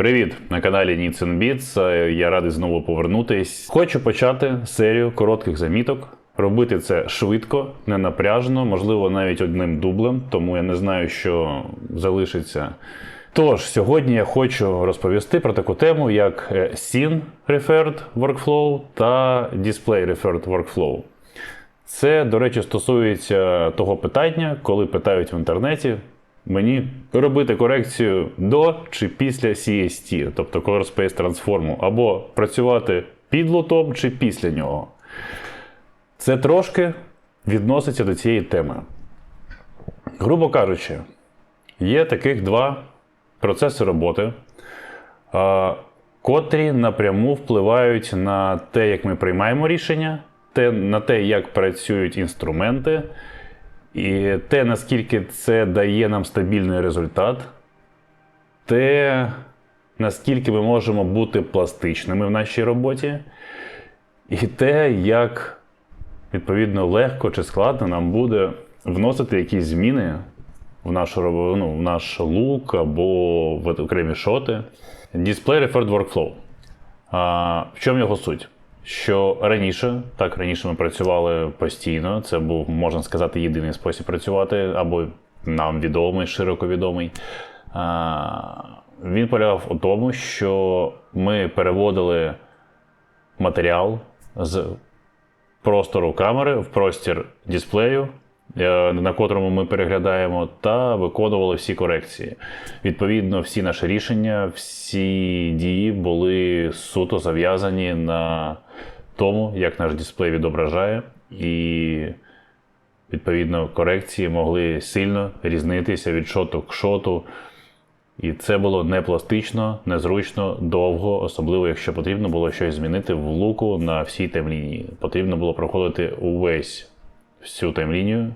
Привіт на каналі Needs Beats. Я радий знову повернутись. Хочу почати серію коротких заміток. Робити це швидко, не напряжно, можливо, навіть одним дублем, тому я не знаю, що залишиться. Тож, сьогодні я хочу розповісти про таку тему, як е, Scene Referred Workflow та Display Referred Workflow. Це, до речі, стосується того питання, коли питають в інтернеті мені робити корекцію до чи після CST, тобто Color Space Transform, або працювати під лотом чи після нього. Це трошки відноситься до цієї теми. Грубо кажучи, є таких два процеси роботи, котрі напряму впливають на те, як ми приймаємо рішення, на те, як працюють інструменти, і те, наскільки це дає нам стабільний результат, те, наскільки ми можемо бути пластичними в нашій роботі, і те, як відповідно легко чи складно нам буде вносити якісь зміни в нашу ну, в наш лук або в окремі шоти. Display Referred Workflow. А, в чому його суть? Що раніше, так раніше ми працювали постійно, це був, можна сказати, єдиний спосіб працювати, або нам відомий, широко відомий. Він полягав у тому, що ми переводили матеріал з простору камери в простір дисплею, на котрому ми переглядаємо, та виконували всі корекції. Відповідно, всі наші рішення, всі дії були суто зав'язані на тому, як наш дисплей відображає, і відповідно корекції могли сильно різнитися від шоту к шоту. І це було не пластично, незручно, довго, особливо якщо потрібно було щось змінити в луку на всій таймлінії. Потрібно було проходити увесь всю таймлінію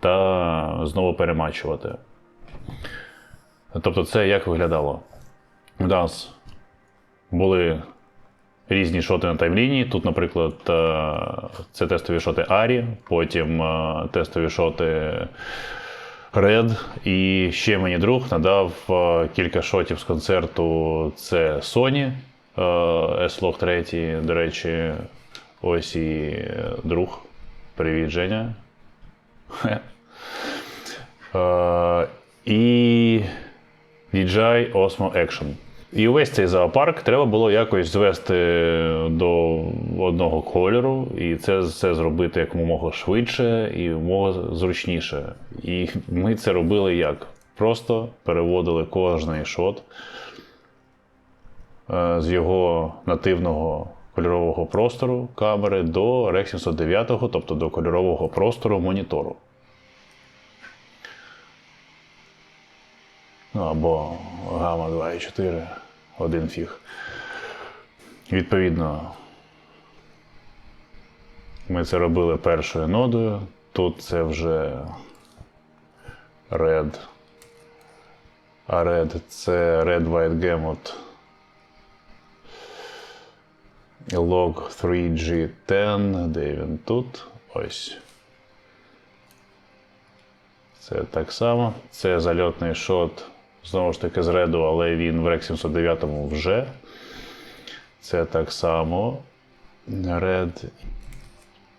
та знову перемачувати. Тобто, це як виглядало? У нас були різні шоти на таймлінії. Тут, наприклад, е, це тестові шоти Арі, потім е, тестові шоти Red. І ще мені друг надав е, кілька шотів з концерту. Це Sony S-Log 3. До речі, ось і друг. Привіт, Женя. Е, І DJI Osmo Action. І увесь цей зоопарк треба було якось звести до одного кольору, і це все зробити якомога швидше і якомога зручніше. І ми це робили як? Просто переводили кожний шот е, з його нативного кольорового простору камери до Rec 709, тобто до кольорового простору монітору. Ну, або гама 2.4, один фіг. Відповідно, ми це робили першою нодою. Тут це вже Red. А Red це Red White Gamut Log 3G10. Де він тут? Ось. Це так само. Це зальотний шот, знову ж таки, з реду, але він в Rec 709 вже. Це так само. Red.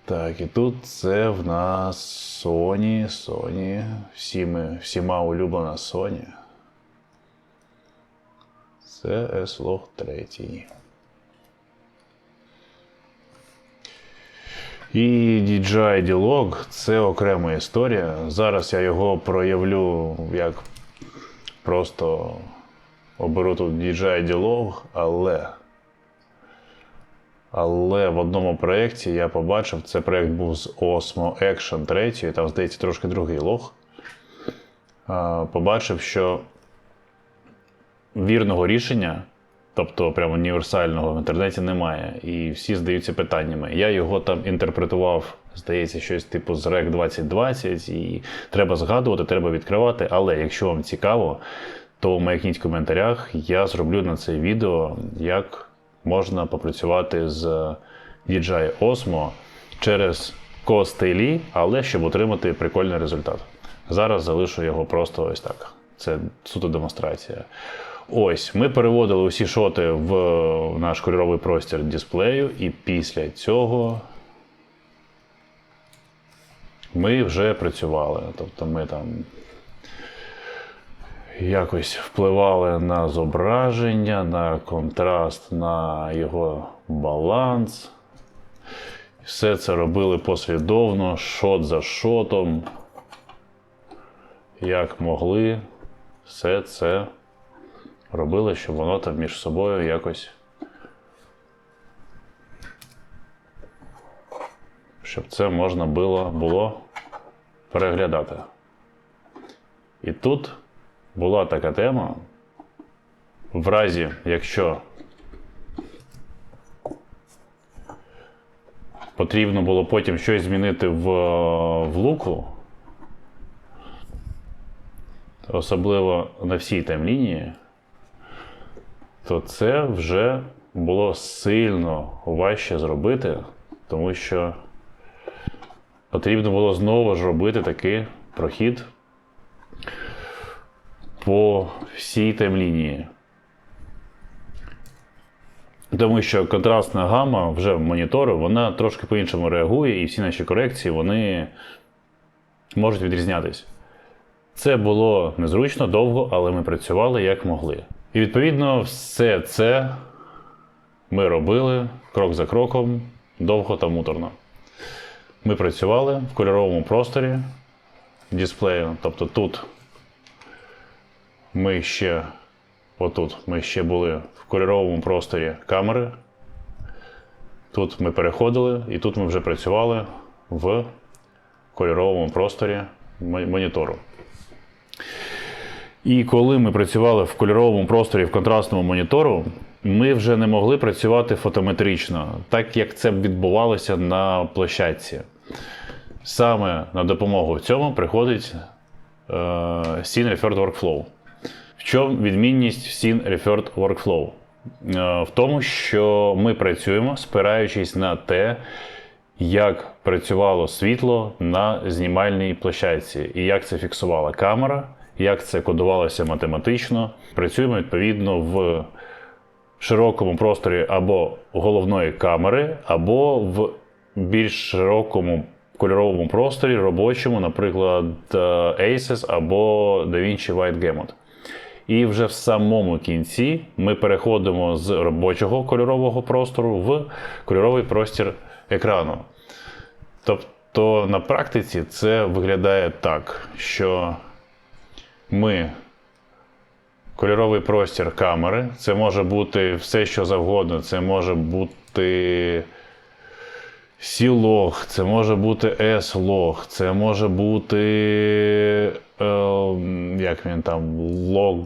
Так, і тут це в нас Sony. Sony. Всі ми, всіма улюблена Sony. Це S-Log 3. І DJI D-Log це окрема історія. Зараз я його проявлю як просто оберу тут DJI D-Log, але. Але в одному проєкті я побачив, це проєкт був з Osmo Action 3, там, здається, трошки другий лог. Побачив, що вірного рішення, тобто прямо універсального в інтернеті немає. І всі здаються питаннями. Я його там інтерпретував, здається, щось типу з REC 2020, і треба згадувати, треба відкривати. Але якщо вам цікаво, то маякніть в коментарях, я зроблю на це відео, як можна попрацювати з DJI Osmo через костелі, але щоб отримати прикольний результат. Зараз залишу його просто ось так. Це суто демонстрація. Ось, ми переводили усі шоти в наш кольоровий простір дисплею, і після цього ми вже працювали. Тобто ми там якось впливали на зображення, на контраст, на його баланс. Все це робили послідовно, шот за шотом. Як могли, все це робили, щоб воно там між собою якось. Щоб це можна було, було переглядати. І тут була така тема. В разі, якщо потрібно було потім щось змінити в, в луку, особливо на всій таймлінії, то це вже було сильно важче зробити, тому що потрібно було знову ж робити такий прохід по всій таймлінії. Тому що контрастна гама вже в монітору, вона трошки по-іншому реагує, і всі наші корекції вони можуть відрізнятись. Це було незручно, довго, але ми працювали як могли. І відповідно все це ми робили крок за кроком, довго та муторно. Ми працювали в кольоровому просторі дисплею, тобто тут ми ще отут ми ще були в кольоровому просторі камери. Тут ми переходили, і тут ми вже працювали в кольоровому просторі монітору. І коли ми працювали в кольоровому просторі в контрастному монітору, ми вже не могли працювати фотометрично, так як це відбувалося на площадці. Саме на допомогу цьому приходить е, Referred Workflow. В чому відмінність Scene Referred Workflow? Е, В тому, що ми працюємо, спираючись на те, як працювало світло на знімальній площадці, і як це фіксувала камера, як це кодувалося математично. Працюємо відповідно в широкому просторі або головної камери, або в більш широкому кольоровому просторі, робочому, наприклад, Aces або DaVinci White Gamut. І вже в самому кінці ми переходимо з робочого кольорового простору в кольоровий простір екрану. Тобто на практиці це виглядає так, що ми кольоровий простір камери, це може бути все, що завгодно, це може бути C-лог, це може бути S-лог, це може бути. Е, як він там, лог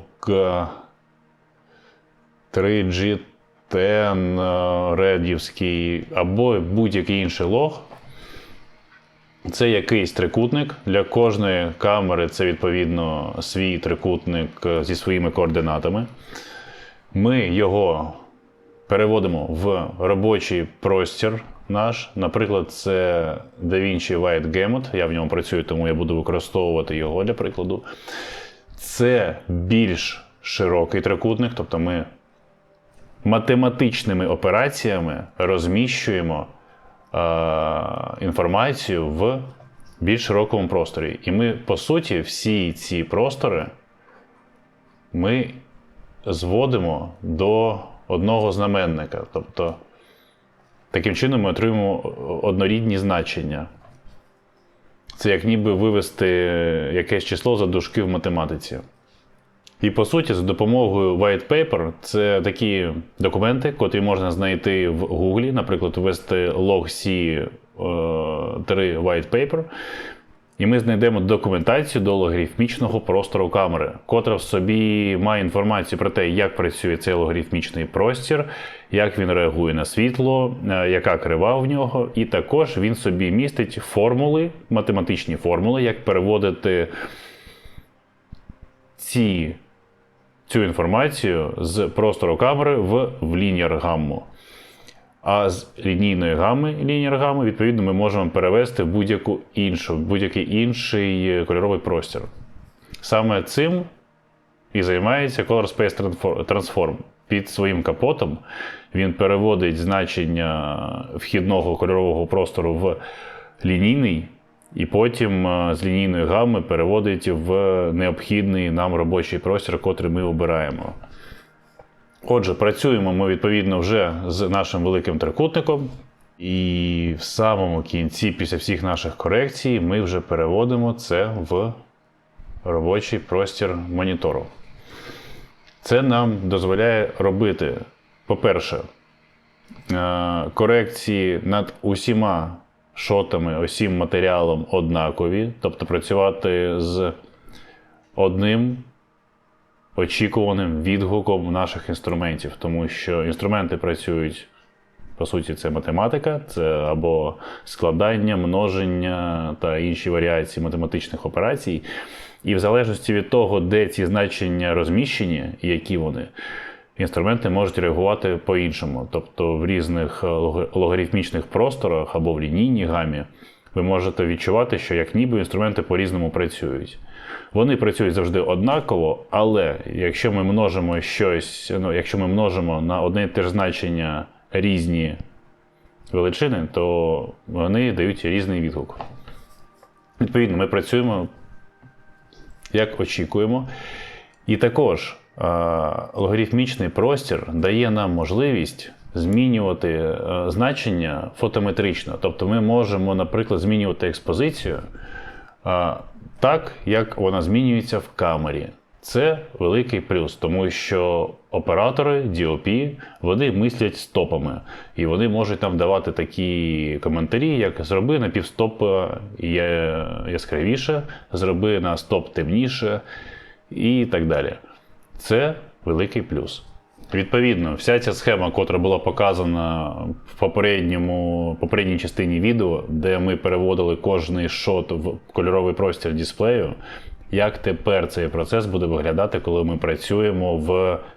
3G10 е, редівський, або будь-який інший лог. Це якийсь трикутник. Для кожної камери це відповідно свій трикутник е, зі своїми координатами. Ми його переводимо в робочий простір наш. Наприклад, це DaVinci White Gamut. Я в ньому працюю, тому я буду використовувати його для прикладу. Це більш широкий трикутник, тобто ми математичними операціями розміщуємо інформацію в більш широкому просторі. І ми, по суті, всі ці простори ми зводимо до одного знаменника. Тобто, таким чином ми отримуємо однорідні значення. Це як ніби вивести якесь число за дужки в математиці. І по суті, за допомогою white paper це такі документи, котрі можна знайти в Гуглі, наприклад, ввести logc 3 white paper, і ми знайдемо документацію до логарифмічного простору камери, котра в собі має інформацію про те, як працює цей логарифмічний простір, як він реагує на світло, е, яка крива в нього, і також він собі містить формули, математичні формули, як переводити ці, цю інформацію з простору камери в, лініар гамму. А з лінійної гами лініар гами, відповідно, ми можемо перевести в будь-яку іншу, будь-який інший кольоровий простір. Саме цим і займається Color Space Transform. Під своїм капотом він переводить значення вхідного кольорового простору в лінійний, і потім е, з лінійної гами переводить в необхідний нам робочий простір, котрий ми обираємо. Отже, працюємо ми відповідно вже з нашим великим трикутником. І в самому кінці, після всіх наших корекцій, ми вже переводимо це в робочий простір монітору. Це нам дозволяє робити, по-перше, е, корекції над усіма шотами, усім матеріалом однакові, тобто працювати з одним очікуваним відгуком наших інструментів, тому що інструменти працюють, по суті, це математика, це або складання, множення та інші варіації математичних операцій. І в залежності від того, де ці значення розміщені, і які вони, інструменти можуть реагувати по-іншому. Тобто в різних е, логарифмічних просторах або в лінійній гамі ви можете відчувати, що як ніби інструменти по-різному працюють. Вони працюють завжди однаково, але якщо ми множимо щось, ну, якщо ми множимо на одне і те ж значення різні величини, то вони дають різний відгук. Відповідно, ми працюємо як очікуємо. І також логарифмічний простір дає нам можливість змінювати е, значення фотометрично. Тобто ми можемо, наприклад, змінювати експозицію е, так, як вона змінюється в камері. Це великий плюс, тому що оператори DOP вони мислять стопами, і вони можуть нам давати такі коментарі, як зроби на півстоп яскравіше, зроби на стоп темніше і так далі. Це великий плюс. Відповідно, вся ця схема, котра була показана в попередньому, попередній частині відео, де ми переводили кожний шот в кольоровий простір дисплею, як тепер цей процес буде виглядати, коли ми працюємо в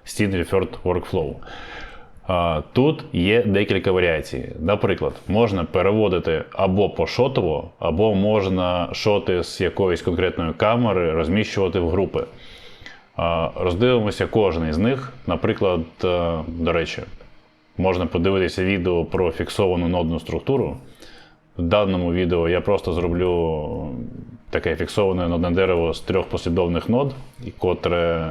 Scene Referred Workflow. Тут є декілька варіацій. Наприклад, можна переводити або пошотово, або можна шоти з якоїсь конкретної камери розміщувати в групи. Роздивимося кожен з них. Наприклад, е, до речі, можна подивитися відео про фіксовану нодну структуру. В даному відео я просто зроблю таке фіксоване нодне дерево з трьох послідовних нод, котре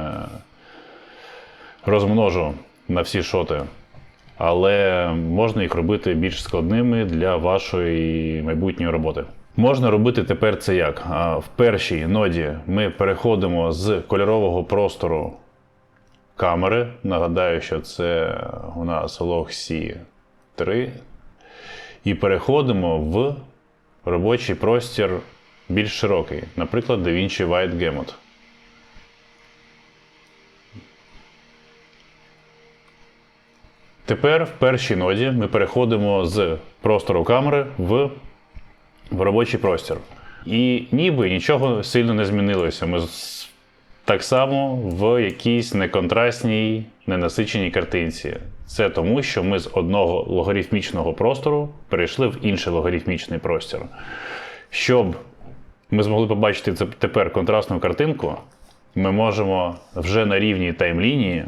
розмножу на всі шоти. Але можна їх робити більш складними для вашої майбутньої роботи. Можна робити тепер це як? В першій ноді ми переходимо з кольорового простору камери. Нагадаю, що це у нас log C 3. І переходимо в робочий простір більш широкий, наприклад, DaVinci White Gamut. Тепер в першій ноді ми переходимо з простору камери в, в робочий простір. І ніби нічого сильно не змінилося. Ми так само в якійсь неконтрастній, ненасиченій картинці. Це тому, що ми з одного логарифмічного простору перейшли в інший логарифмічний простір. Щоб ми змогли побачити тепер контрастну картинку, ми можемо вже на рівні таймлінії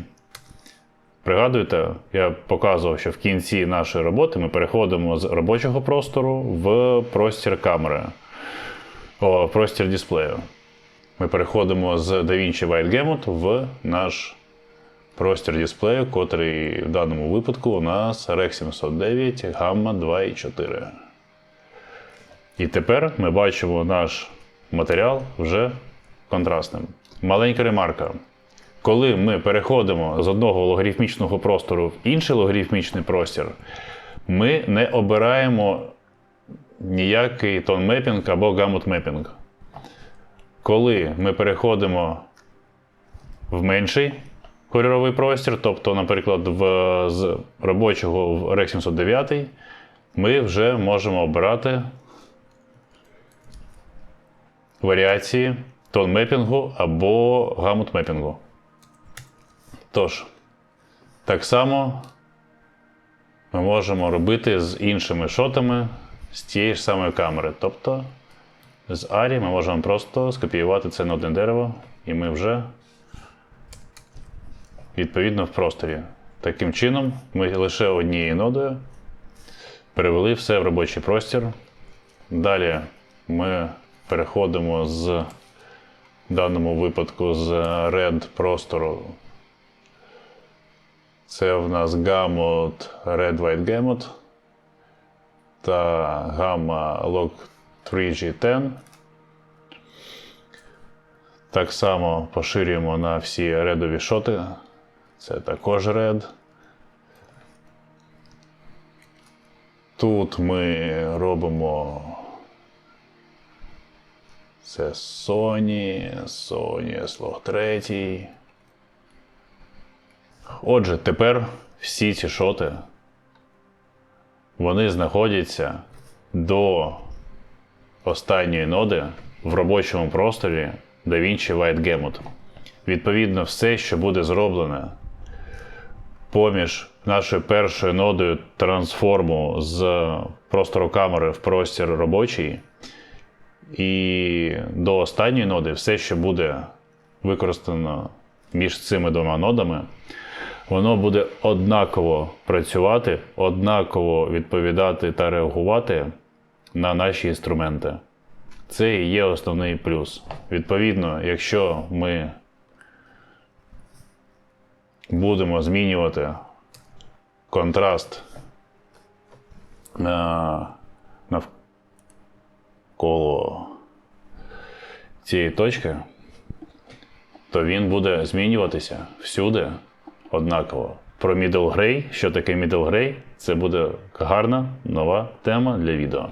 Пригадуєте, я показував, що в кінці нашої роботи ми переходимо з робочого простору в простір камери, о, простір дисплею. Ми переходимо з DaVinci White Gamut в наш простір дисплею, котрий в даному випадку у нас REC 709 Gamma 2.4. І тепер ми бачимо наш матеріал вже контрастним. Маленька ремарка. Коли ми переходимо з одного логарифмічного простору в інший логарифмічний простір, ми не обираємо ніякий тон мепінг або гамут мепінг. Коли ми переходимо в менший кольоровий простір, тобто, наприклад, в, з робочого в REC 709, ми вже можемо обирати варіації тон мепінгу або гамут мепінгу. Тож, так само ми можемо робити з іншими шотами з тієї ж самої камери. Тобто з Арі ми можемо просто скопіювати це на одне дерево, і ми вже відповідно в просторі. Таким чином, ми лише однією нодою перевели все в робочий простір. Далі ми переходимо з в даному випадку з red простору. Це в нас Gamut Red White Gamut та Gamma Log 3G10. Так само поширюємо на всі редові шоти. Це також red. Тут ми робимо це Sony, Sony S-Log 3. Отже, тепер всі ці шоти вони знаходяться до останньої ноди в робочому просторі DaVinci White Gamut. Відповідно, все, що буде зроблене поміж нашою першою нодою трансформу з простору камери в простір робочий, і до останньої ноди все, що буде використано між цими двома нодами, воно буде однаково працювати, однаково відповідати та реагувати на наші інструменти. Це і є основний плюс. Відповідно, якщо ми будемо змінювати контраст на, навколо цієї точки, то він буде змінюватися всюди однаково. Про middle gray, що таке middle gray, це буде гарна нова тема для відео.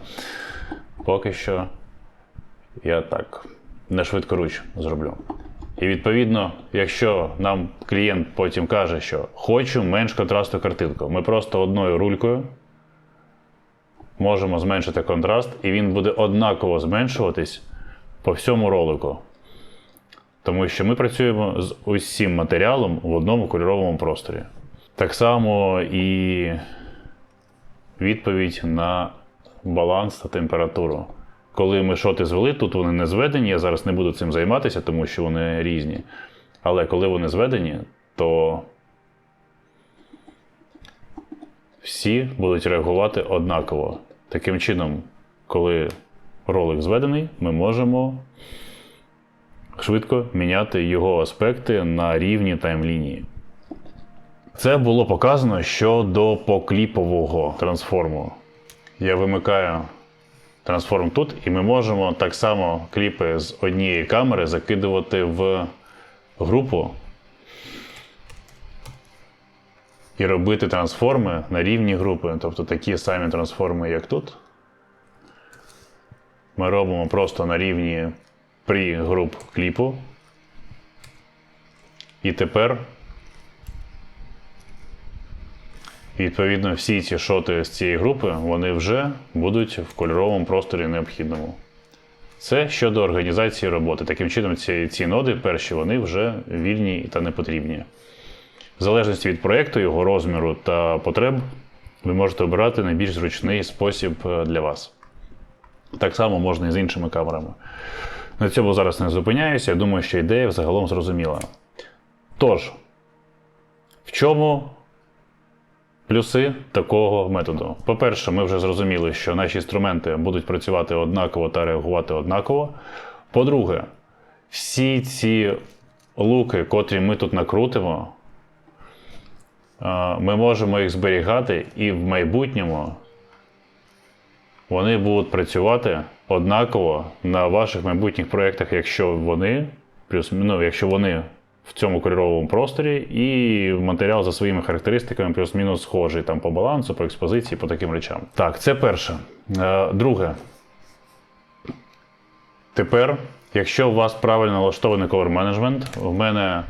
Поки що я так не швидкоруч зроблю. І відповідно, якщо нам клієнт потім каже, що хочу менш контрастну картинку, ми просто одною рулькою можемо зменшити контраст, і він буде однаково зменшуватись по всьому ролику. Тому що ми працюємо з усім матеріалом в одному кольоровому просторі. Так само і відповідь на баланс та температуру. Коли ми шоти звели, тут вони не зведені, я зараз не буду цим займатися, тому що вони різні. Але коли вони зведені, то всі будуть реагувати однаково. Таким чином, коли ролик зведений, ми можемо швидко міняти його аспекти на рівні таймлінії. Це було показано щодо покліпового трансформу. Я вимикаю трансформ тут, і ми можемо так само кліпи з однієї камери закидувати в групу і робити трансформи на рівні групи. Тобто такі самі трансформи, як тут. Ми робимо просто на рівні при груп кліпу. І тепер, відповідно, всі ці шоти з цієї групи вони вже будуть в кольоровому просторі необхідному. Це щодо організації роботи. Таким чином, ці, ці ноди перші вони вже вільні та не потрібні. В залежності від проєкту, його розміру та потреб, ви можете обирати найбільш зручний спосіб е, для вас. Так само можна і з іншими камерами. На цьому зараз не зупиняюся. Я думаю, що ідея взагалом зрозуміла. Тож, в чому плюси такого методу? По-перше, ми вже зрозуміли, що наші інструменти будуть працювати однаково та реагувати однаково. По-друге, всі ці луки, котрі ми тут накрутимо, ми можемо їх зберігати і в майбутньому вони будуть працювати однаково на ваших майбутніх проєктах, якщо вони плюс, ну, якщо вони в цьому кольоровому просторі, і матеріал за своїми характеристиками плюс-мінус схожий там по балансу, по експозиції, по таким речам. Так, це перше. Е, Друге. Тепер, якщо у вас правильно налаштований color менеджмент, в мене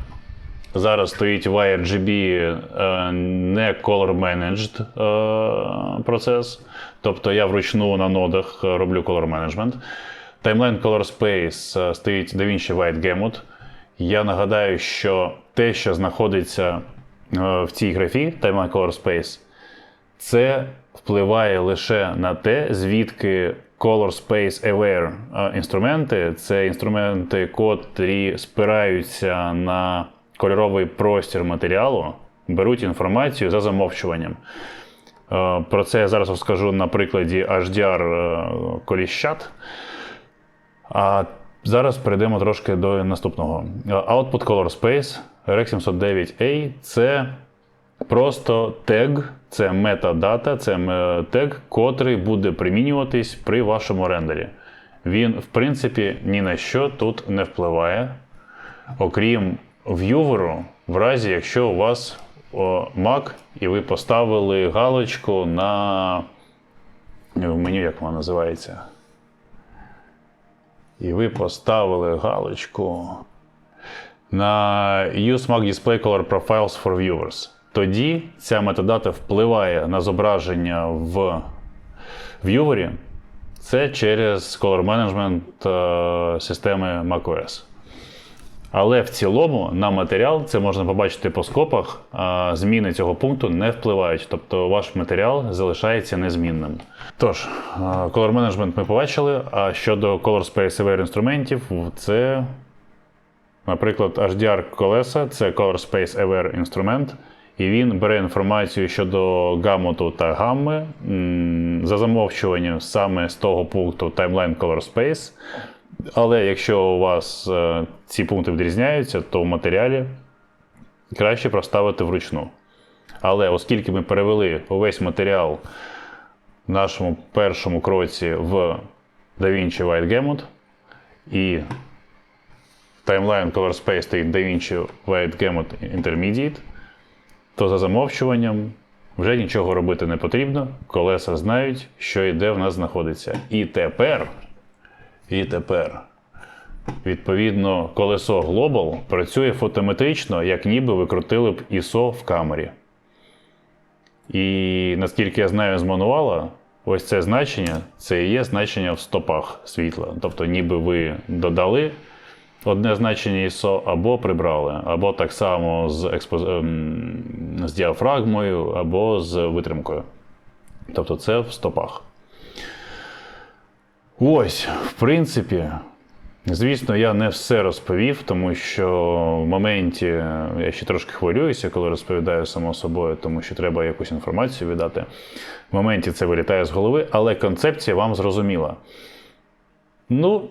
зараз стоїть YRGB е, не color managed е, процес. Тобто я вручну на нодах е, роблю color management. Timeline Color Space стоїть DaVinci White Gamut. Я нагадаю, що те, що знаходиться в цій графі Timeline Color Space, це впливає лише на те, звідки Color Space Aware інструменти це інструменти, котрі спираються на кольоровий простір матеріалу, беруть інформацію за замовчуванням. Е, Про це я зараз розкажу на прикладі HDR е, коліщат. А зараз перейдемо трошки до наступного. Е, Output Color Space RX709A це просто тег, це метадата, це тег, котрий буде примінюватись при вашому рендері. Він, в принципі, ні на що тут не впливає, окрім в'юверу, в разі, якщо у вас Mac і ви поставили галочку на в меню, як вона називається. І ви поставили галочку на Use Mac Display Color Profiles for Viewers. Тоді ця метадата впливає на зображення в в'ювері. Це через Color Management е, системи macOS. Але в цілому на матеріал, це можна побачити по скопах, зміни цього пункту не впливають. Тобто ваш матеріал залишається незмінним. Тож, Color Management ми побачили. А щодо Color Space Aware інструментів, це, наприклад, HDR колеса це Color Space Aware інструмент. І він бере інформацію щодо гамоту та гамми за замовчуванням саме з того пункту Timeline Color Space. Але якщо у вас е, ці пункти відрізняються, то в матеріалі краще проставити вручну. Але оскільки ми перевели увесь матеріал в нашому першому кроці в DaVinci White Gamut і Timeline Color Space стоїть DaVinci White Gamut Intermediate, то за замовчуванням вже нічого робити не потрібно. Колеса знають, що і де в нас знаходиться. І тепер. І тепер, відповідно, колесо Global працює фотометрично, як ніби ви крутили б ISO в камері. І наскільки я знаю з мануала, ось це значення це і є значення в стопах світла. Тобто, ніби ви додали одне значення ISO або прибрали, або так само з, експоз... ем, з діафрагмою, або з витримкою. Тобто це в стопах. Ось, в принципі, звісно, я не все розповів, тому що в моменті я ще трошки хвилююся, коли розповідаю само собою, тому що треба якусь інформацію віддати. В моменті це вилітає з голови, але концепція вам зрозуміла. Ну,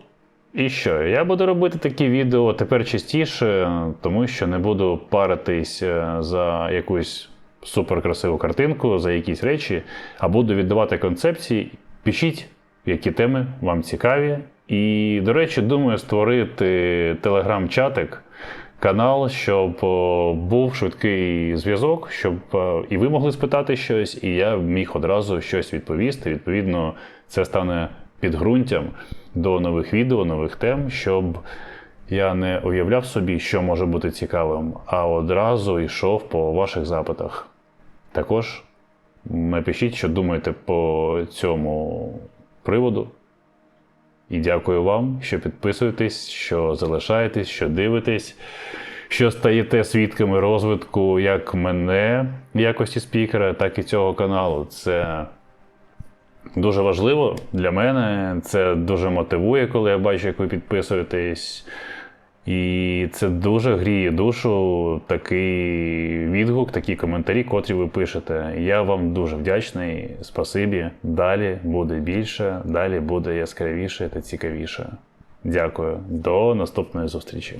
і що? Я буду робити такі відео тепер частіше, тому що не буду паритись е, за якусь суперкрасиву картинку, за якісь речі, а буду віддавати концепції. Пишіть які теми вам цікаві. І, до речі, думаю створити телеграм-чатик, канал, щоб був швидкий зв'язок, щоб і ви могли спитати щось, і я міг одразу щось відповісти. Відповідно, це стане підґрунтям до нових відео, нових тем, щоб я не уявляв собі, що може бути цікавим, а одразу йшов по ваших запитах. Також напишіть, що думаєте по цьому приводу. І дякую вам, що підписуєтесь, що залишаєтесь, що дивитесь, що стаєте свідками розвитку як мене в якості спікера, так і цього каналу. Це дуже важливо для мене. Це дуже мотивує, коли я бачу, як ви підписуєтесь. І це дуже гріє душу, такий відгук, такі коментарі, котрі ви пишете. Я вам дуже вдячний. Спасибі. Далі буде більше, далі буде яскравіше та цікавіше. Дякую. До наступної зустрічі.